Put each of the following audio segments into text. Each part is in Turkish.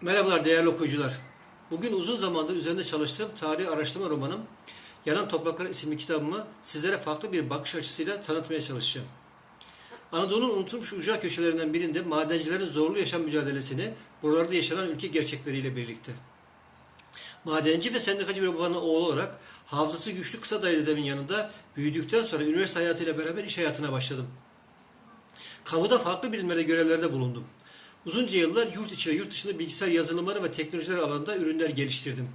Merhabalar değerli okuyucular. Bugün uzun zamandır üzerinde çalıştığım tarih araştırma romanım Yanan Topraklar isimli kitabımı sizlere farklı bir bakış açısıyla tanıtmaya çalışacağım. Anadolu'nun unutulmuş ucra köşelerinden birinde madencilerin zorlu yaşam mücadelesini buralarda yaşanan ülke gerçekleriyle birlikte. Madenci ve sendikacı bir babanın oğlu olarak hafızası güçlü kısa dayı dedemin yanında büyüdükten sonra üniversite hayatıyla beraber iş hayatına başladım. Kamuda farklı birimlerde görevlerde bulundum. Uzunca yıllar yurt içi ve yurt dışında bilgisayar yazılımları ve teknolojiler alanında ürünler geliştirdim.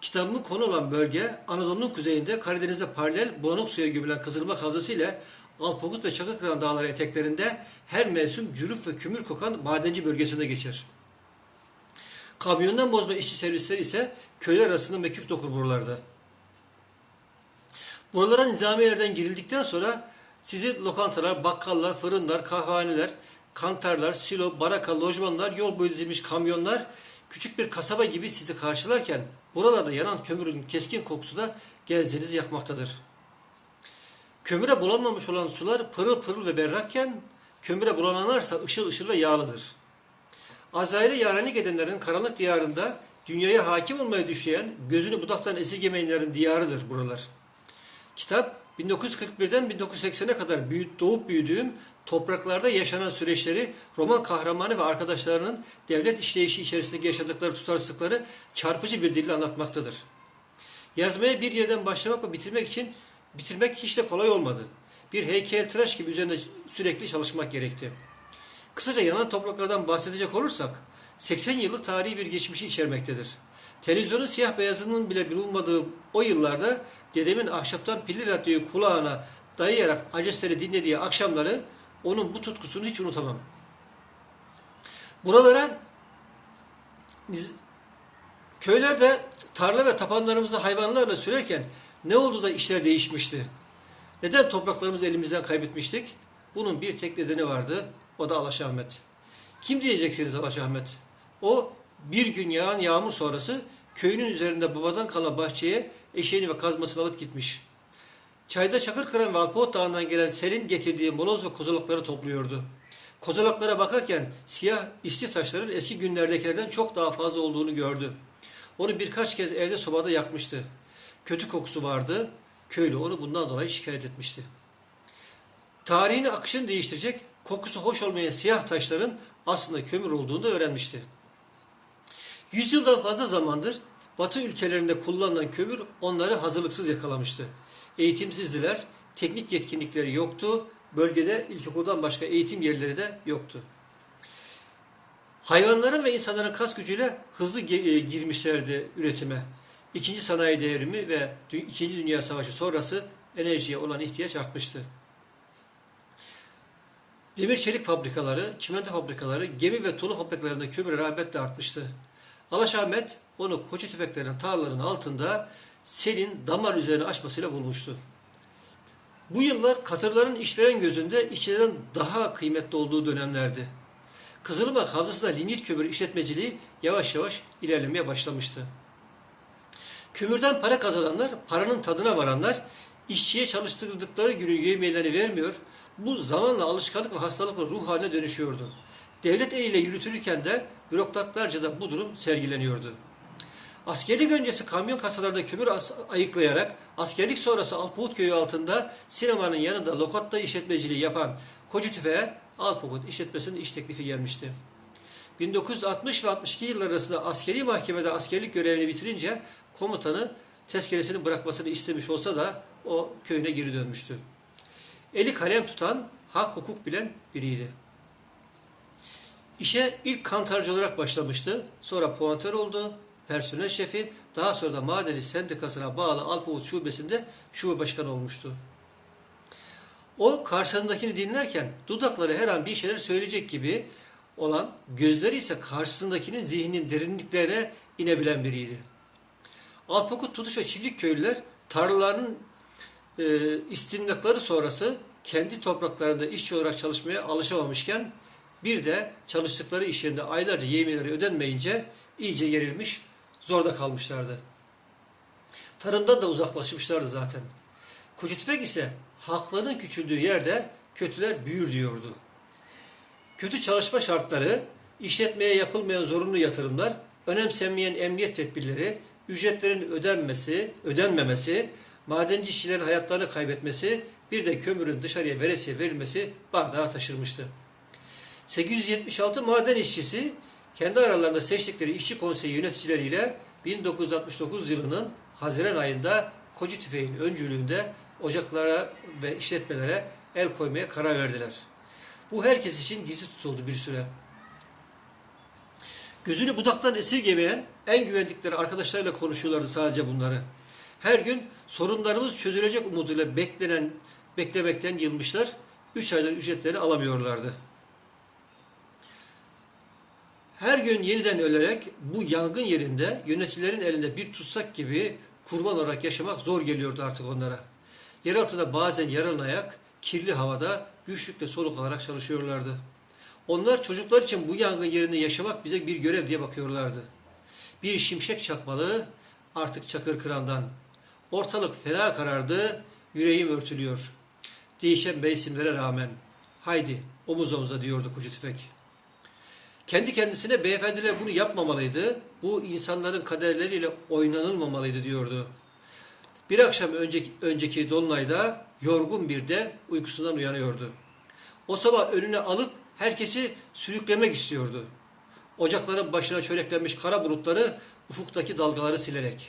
Kitabımın konu olan bölge Anadolu'nun kuzeyinde Karadeniz'e paralel bulanık suya gömülen Kızılırmak Havzası ile Alpavut ve Çakırkıran Dağları eteklerinde her mevsim cürüf ve kümür kokan madenci bölgesinde geçer. Kamyondan bozma işçi servisleri ise köyler arasında mekik dokur buralarda. Buralara nizamiyelerden girildikten sonra sizi lokantalar, bakkallar, fırınlar, kahvehaneler, kantarlar, silo, baraka, lojmanlar, yol boyu dizilmiş kamyonlar küçük bir kasaba gibi sizi karşılarken buralarda yanan kömürün keskin kokusu da gezdiğinizi yakmaktadır. Kömüre bulanmamış olan sular pırıl pırıl ve berrakken kömüre bulananlarsa ışıl ışıl ve yağlıdır. Azrail'e yarenlik edenlerin karanlık diyarında dünyaya hakim olmaya düşleyen, gözünü budaktan esirgemeyenlerin diyarıdır buralar. Kitap 1941'den 1980'e kadar büyüt, doğup büyüdüğüm topraklarda yaşanan süreçleri roman kahramanı ve arkadaşlarının devlet işleyişi içerisindeki yaşadıkları tutarsızlıkları çarpıcı bir dille anlatmaktadır. Yazmaya bir yerden başlamak ve bitirmek için bitirmek hiç de kolay olmadı. Bir heykel tıraş gibi üzerinde sürekli çalışmak gerekti. Kısaca yanan topraklardan bahsedecek olursak 80 yıllık tarihi bir geçmişi içermektedir. Televizyonun siyah beyazının bile bulunmadığı o yıllarda dedemin ahşaptan pilli radyoyu kulağına dayayarak acesleri dinlediği akşamları onun bu tutkusunu hiç unutamam. Buralara köylerde tarla ve tapanlarımızı hayvanlarla sürerken ne oldu da işler değişmişti? Neden topraklarımızı elimizden kaybetmiştik? Bunun bir tek nedeni vardı. O da Alaş Ahmet. Kim diyeceksiniz Alaş Ahmet? O bir gün yağan yağmur sonrası köyünün üzerinde babadan kalan bahçeye eşeğini ve kazmasını alıp gitmiş. Çayda Çakırkıran ve Alpavut Dağı'ndan gelen selin getirdiği moloz ve kozalakları topluyordu. Kozalaklara bakarken siyah isti taşların eski günlerdekilerden çok daha fazla olduğunu gördü. Onu birkaç kez evde sobada yakmıştı. Kötü kokusu vardı. Köylü onu bundan dolayı şikayet etmişti. Tarihini akışını değiştirecek, kokusu hoş olmayan siyah taşların aslında kömür olduğunu da öğrenmişti. Yüzyıldan fazla zamandır Batı ülkelerinde kullanılan kömür onları hazırlıksız yakalamıştı. Eğitimsizdiler, teknik yetkinlikleri yoktu, bölgede ilkokuldan başka eğitim yerleri de yoktu. Hayvanların ve insanların kas gücüyle hızlı e, girmişlerdi üretime. İkinci sanayi devrimi ve İkinci Dünya Savaşı sonrası enerjiye olan ihtiyaç artmıştı. Demir çelik fabrikaları, çimento fabrikaları, gemi ve tuğla fabrikalarında kömür rağbet de artmıştı. Alaş Ahmet onu koçu tüfeklerin tarlalarının altında selin damar üzerine açmasıyla bulmuştu. Bu yıllar katırların işveren gözünde işçilerden daha kıymetli olduğu dönemlerdi. Kızılırmak Havzası'nda lignit kömür işletmeciliği yavaş yavaş ilerlemeye başlamıştı. Kömürden para kazananlar, paranın tadına varanlar, işçiye çalıştırdıkları günün yemeğlerini vermiyor, bu zamanla alışkanlık ve hastalık ve ruh haline dönüşüyordu. Devlet eliyle yürütülürken de bürokratlarca da bu durum sergileniyordu. Askerlik öncesi kamyon kasalarında kömür ayıklayarak askerlik sonrası Alpavut köyü altında sinemanın yanında lokatta işletmeciliği yapan Koca Tüfe'ye Alpavut işletmesinin iş teklifi gelmişti. 1960 ve 62 yıllar arasında askeri mahkemede askerlik görevini bitirince komutanı tezkeresini bırakmasını istemiş olsa da o köyüne geri dönmüştü. Eli kalem tutan, hak hukuk bilen biriydi. İşe ilk kantarcı olarak başlamıştı. Sonra puantör oldu, personel şefi, daha sonra da Madeni Sendikası'na bağlı Alpavut Şubesi'nde şube başkanı olmuştu. O karşısındakini dinlerken dudakları her an bir şeyler söyleyecek gibi olan, gözleri ise karşısındakinin zihninin derinliklerine inebilen biriydi. Alpakut Tutuş ve Çiftlik köylüler tarlalarının e, istimlakları sonrası kendi topraklarında işçi olarak çalışmaya alışamamışken bir de çalıştıkları iş yerinde aylarca yemeğleri ödenmeyince iyice gerilmiş, zorda kalmışlardı. Tarımdan da uzaklaşmışlardı zaten. Koca ise hakların küçüldüğü yerde kötüler büyür diyordu. Kötü çalışma şartları, işletmeye yapılmayan zorunlu yatırımlar, önemsenmeyen emniyet tedbirleri, ücretlerin ödenmesi, ödenmemesi, madenci işçilerin hayatlarını kaybetmesi, bir de kömürün dışarıya veresiye verilmesi bardağı taşırmıştı. 876 maden işçisi kendi aralarında seçtikleri işçi konseyi yöneticileriyle 1969 yılının Haziran ayında Koca Tüfeğin öncülüğünde ocaklara ve işletmelere el koymaya karar verdiler. Bu herkes için gizli tutuldu bir süre. Gözünü budaktan esirgemeyen en güvendikleri arkadaşlarıyla konuşuyorlardı sadece bunları. Her gün sorunlarımız çözülecek umuduyla beklenen beklemekten yılmışlar. 3 aydır ücretleri alamıyorlardı. Her gün yeniden ölerek bu yangın yerinde yöneticilerin elinde bir tutsak gibi kurban olarak yaşamak zor geliyordu artık onlara. Yer altında bazen yarın ayak, kirli havada güçlükle soluk alarak çalışıyorlardı. Onlar çocuklar için bu yangın yerinde yaşamak bize bir görev diye bakıyorlardı. Bir şimşek çakmalı artık çakır kırandan. Ortalık fena karardı, yüreğim örtülüyor. Değişen mevsimlere rağmen. Haydi omuz omuza diyordu koca tüfek. Kendi kendisine beyefendiler bunu yapmamalıydı. Bu insanların kaderleriyle oynanılmamalıydı diyordu. Bir akşam önceki, önceki dolunayda yorgun bir de uykusundan uyanıyordu. O sabah önüne alıp herkesi sürüklemek istiyordu. Ocakların başına çöreklenmiş kara bulutları ufuktaki dalgaları silerek.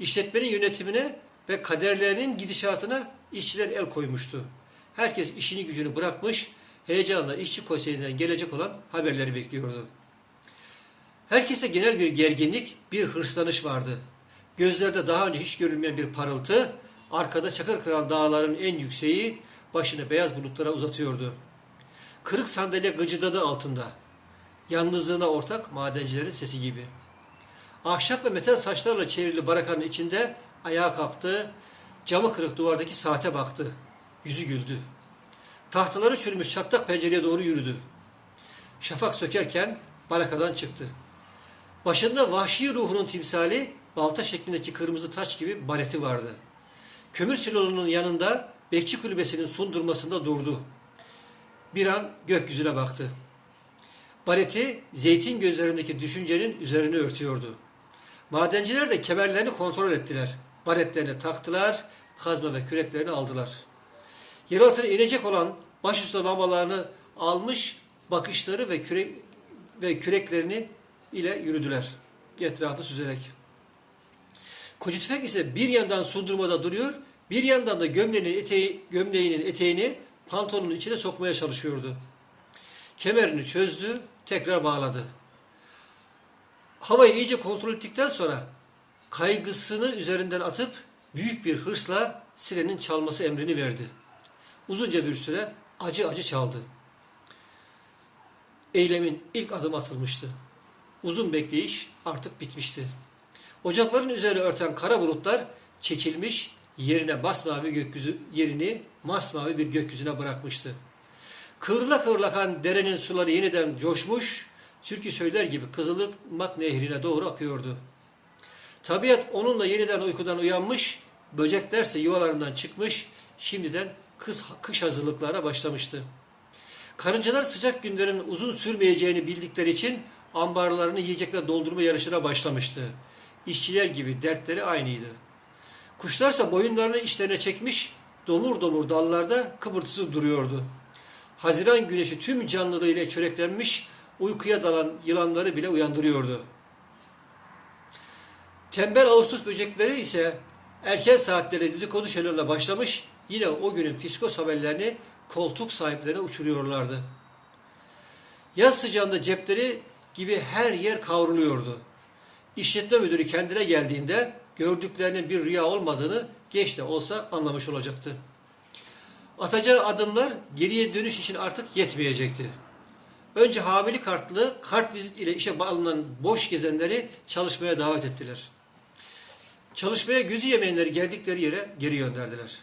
İşletmenin yönetimine ve kaderlerinin gidişatına işçiler el koymuştu. Herkes işini gücünü bırakmış, heyecanla işçi konseyinden gelecek olan haberleri bekliyordu. Herkeste genel bir gerginlik, bir hırslanış vardı. Gözlerde daha önce hiç görülmeyen bir parıltı, arkada çakır kıran dağların en yükseği başını beyaz bulutlara uzatıyordu. Kırık sandalye gıcıdadı altında. Yalnızlığına ortak madencilerin sesi gibi. Ahşap ve metal saçlarla çevrili barakanın içinde ayağa kalktı, camı kırık duvardaki saate baktı. Yüzü güldü. Tahtaları çürümüş çatlak pencereye doğru yürüdü. Şafak sökerken barakadan çıktı. Başında vahşi ruhunun timsali balta şeklindeki kırmızı taç gibi bareti vardı. Kömür silonunun yanında bekçi kulübesinin sundurmasında durdu. Bir an gökyüzüne baktı. Bareti zeytin gözlerindeki düşüncenin üzerine örtüyordu. Madenciler de kemerlerini kontrol ettiler. Baretlerini taktılar, kazma ve küreklerini aldılar. Yeraltına inecek olan başüstü lambalarını almış, bakışları ve kürek ve küreklerini ile yürüdüler. Etrafı süzerek. Koca tüfek ise bir yandan sundurmada duruyor, bir yandan da gömleğinin, eteği, gömleğinin eteğini pantolonun içine sokmaya çalışıyordu. Kemerini çözdü, tekrar bağladı. Havayı iyice kontrol ettikten sonra kaygısını üzerinden atıp büyük bir hırsla sirenin çalması emrini verdi. Uzunca bir süre acı acı çaldı. Eylemin ilk adım atılmıştı. Uzun bekleyiş artık bitmişti. Ocakların üzerine örten kara bulutlar çekilmiş, yerine masmavi gökyüzü yerini masmavi bir gökyüzüne bırakmıştı. Kıvrıla kıvrılakan derenin suları yeniden coşmuş, türkü söyler gibi Kızılırmak nehrine doğru akıyordu. Tabiat onunla yeniden uykudan uyanmış, böceklerse yuvalarından çıkmış, şimdiden kız, kış hazırlıklarına başlamıştı. Karıncalar sıcak günlerin uzun sürmeyeceğini bildikleri için ambarlarını yiyecekle doldurma yarışına başlamıştı. İşçiler gibi dertleri aynıydı. Kuşlarsa boyunlarını içlerine çekmiş, domur domur dallarda kıpırtısız duruyordu. Haziran güneşi tüm canlılığıyla çöreklenmiş, uykuya dalan yılanları bile uyandırıyordu. Tembel Ağustos böcekleri ise erken saatlere dedikodu şeylerle başlamış, yine o günün fiskos haberlerini koltuk sahiplerine uçuruyorlardı. Yaz sıcağında cepleri gibi her yer kavruluyordu. İşletme müdürü kendine geldiğinde gördüklerinin bir rüya olmadığını geç de olsa anlamış olacaktı. Atacağı adımlar geriye dönüş için artık yetmeyecekti. Önce hamili kartlı kart vizit ile işe bağlanan boş gezenleri çalışmaya davet ettiler. Çalışmaya gözü yemeyenleri geldikleri yere geri gönderdiler.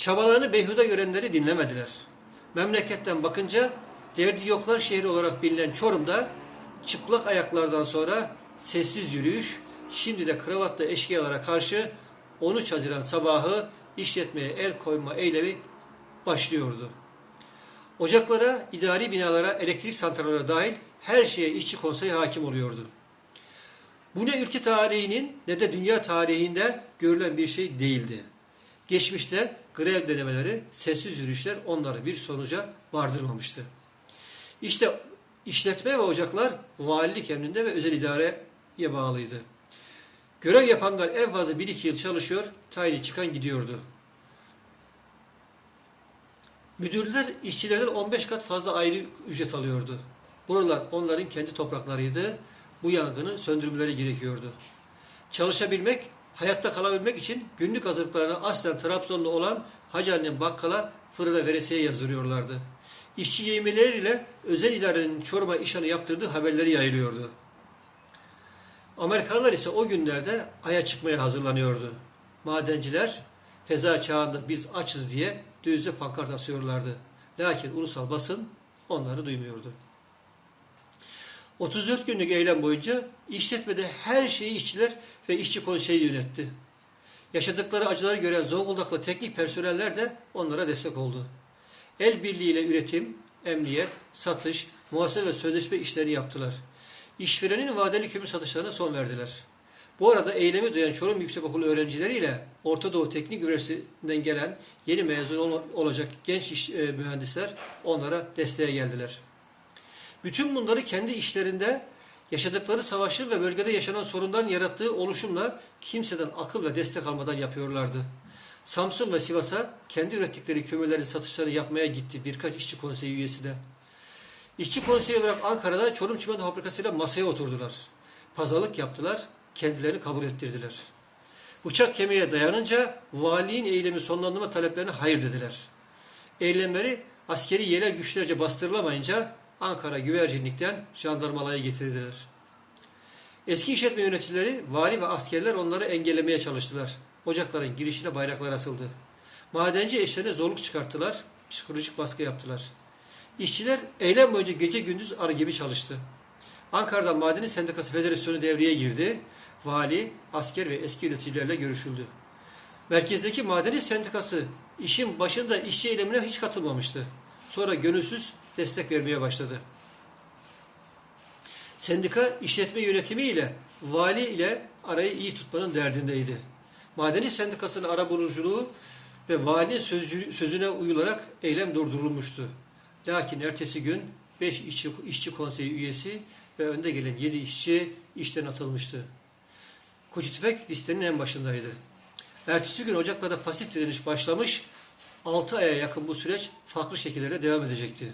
Çabalarını beyhuda görenleri dinlemediler. Memleketten bakınca derdi yoklar şehri olarak bilinen Çorum'da çıplak ayaklardan sonra sessiz yürüyüş, şimdi de kravatla eşkıyalara karşı 13 Haziran sabahı işletmeye el koyma eylemi başlıyordu. Ocaklara, idari binalara, elektrik santrallara dahil her şeye işçi konseyi hakim oluyordu. Bu ne ülke tarihinin ne de dünya tarihinde görülen bir şey değildi. Geçmişte grev denemeleri, sessiz yürüyüşler onları bir sonuca vardırmamıştı. İşte işletme ve ocaklar valilik emrinde ve özel idareye bağlıydı. Görev yapanlar en fazla 1-2 yıl çalışıyor, tayini çıkan gidiyordu. Müdürler işçilerden 15 kat fazla ayrı ücret alıyordu. Buralar onların kendi topraklarıydı. Bu yangını söndürmeleri gerekiyordu. Çalışabilmek, hayatta kalabilmek için günlük hazırlıklarını aslen Trabzonlu olan Hacı Annem bakkala, fırına veresiye yazdırıyorlardı. İşçi yeğmeleriyle özel idarenin Çorum'a işhanı yaptırdığı haberleri yayılıyordu. Amerikalılar ise o günlerde Ay'a çıkmaya hazırlanıyordu. Madenciler feza çağında biz açız diye düzce pankart asıyorlardı. Lakin ulusal basın onları duymuyordu. 34 günlük eylem boyunca işletmede her şeyi işçiler ve işçi konseyi yönetti. Yaşadıkları acıları gören Zonguldaklı teknik personeller de onlara destek oldu. El birliğiyle üretim, emniyet, satış, muhasebe ve sözleşme işlerini yaptılar. İşverenin vadeli kömür satışlarına son verdiler. Bu arada eylemi duyan Çorum Yüksekokulu öğrencileriyle Orta Doğu Teknik Üniversitesi'nden gelen yeni mezun ol- olacak genç iş, e, mühendisler onlara desteğe geldiler. Bütün bunları kendi işlerinde yaşadıkları savaşı ve bölgede yaşanan sorunların yarattığı oluşumla kimseden akıl ve destek almadan yapıyorlardı. Samsun ve Sivas'a kendi ürettikleri kömürlerin satışlarını yapmaya gitti birkaç işçi konseyi üyesi de. İşçi konseyi olarak Ankara'da Çorum Çimento Fabrikası ile masaya oturdular. Pazarlık yaptılar, kendilerini kabul ettirdiler. Bıçak kemiğe dayanınca valiliğin eylemi sonlandırma taleplerine hayır dediler. Eylemleri askeri yerel güçlerce bastırılamayınca Ankara güvercinlikten jandarmalaya getirdiler. Eski işletme yöneticileri, vali ve askerler onları engellemeye çalıştılar. Ocakların girişine bayraklar asıldı. Madenci eşlerine zorluk çıkarttılar, psikolojik baskı yaptılar. İşçiler eylem boyunca gece gündüz arı gibi çalıştı. Ankara'da Madeni Sendikası Federasyonu devreye girdi. Vali, asker ve eski yöneticilerle görüşüldü. Merkezdeki Madeni Sendikası işin başında işçi eylemine hiç katılmamıştı. Sonra gönülsüz destek vermeye başladı. Sendika işletme yönetimi ile vali ile arayı iyi tutmanın derdindeydi. Madeni Sendikası'nın arabuluculuğu ve valinin sözcü- sözüne uyularak eylem durdurulmuştu. Lakin ertesi gün 5 işçi, işçi konseyi üyesi ve önde gelen 7 işçi işten atılmıştı. Koçu Tüfek listenin en başındaydı. Ertesi gün Ocaklar'da pasif direniş başlamış, 6 aya yakın bu süreç farklı şekillerde devam edecekti.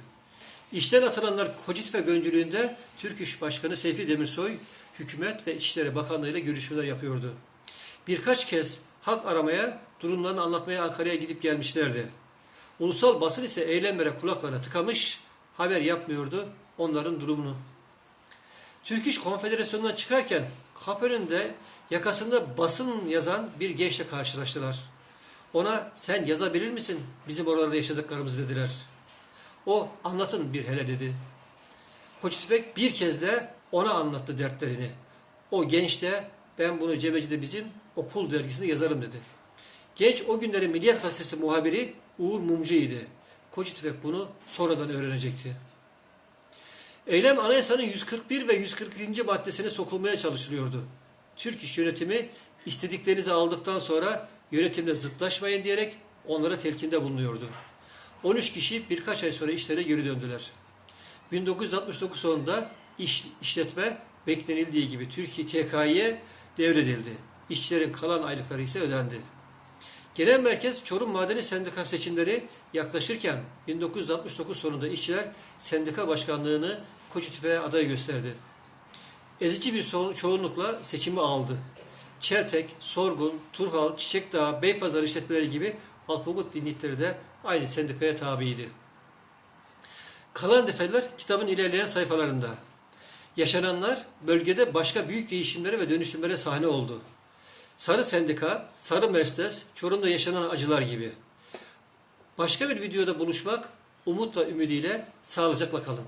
İşten atılanlar Koçu Tüfek öncülüğünde Türk İş Başkanı Seyfi Demirsoy, hükümet ve İçişleri Bakanlığı ile görüşmeler yapıyordu. Birkaç kez hak aramaya, durumlarını anlatmaya Ankara'ya gidip gelmişlerdi. Ulusal basın ise eylemlere kulaklarına tıkamış, haber yapmıyordu onların durumunu. Türk İş Konfederasyonu'ndan çıkarken kapı yakasında basın yazan bir gençle karşılaştılar. Ona sen yazabilir misin bizim oralarda yaşadıklarımızı dediler. O anlatın bir hele dedi. Koç Tüfek bir kez de ona anlattı dertlerini. O genç de ben bunu Cebeci'de bizim okul dergisinde yazarım dedi. Genç o günlerin Milliyet Gazetesi muhabiri Uğur Mumcu'ydu. Koç Tüfek bunu sonradan öğrenecekti. Eylem anayasanın 141 ve 142. maddesine sokulmaya çalışılıyordu. Türk İş yönetimi istediklerinizi aldıktan sonra yönetimle zıtlaşmayın diyerek onlara telkinde bulunuyordu. 13 kişi birkaç ay sonra işlere geri döndüler. 1969 sonunda iş, işletme beklenildiği gibi Türkiye TKİ'ye devredildi. İşçilerin kalan aylıkları ise ödendi. Genel merkez Çorum Madeni Sendika seçimleri yaklaşırken 1969 sonunda işçiler sendika başkanlığını Koçu Tüfek'e aday gösterdi. Ezici bir çoğunlukla seçimi aldı. Çeltek, Sorgun, Turhal, Çiçekdağ, Beypazarı işletmeleri gibi Alpogut dinlikleri de aynı sendikaya tabiydi. Kalan detaylar kitabın ilerleyen sayfalarında. Yaşananlar bölgede başka büyük değişimlere ve dönüşümlere sahne oldu. Sarı Sendika, Sarı Mercedes, Çorum'da yaşanan acılar gibi. Başka bir videoda buluşmak umut ve ümidiyle sağlıcakla kalın.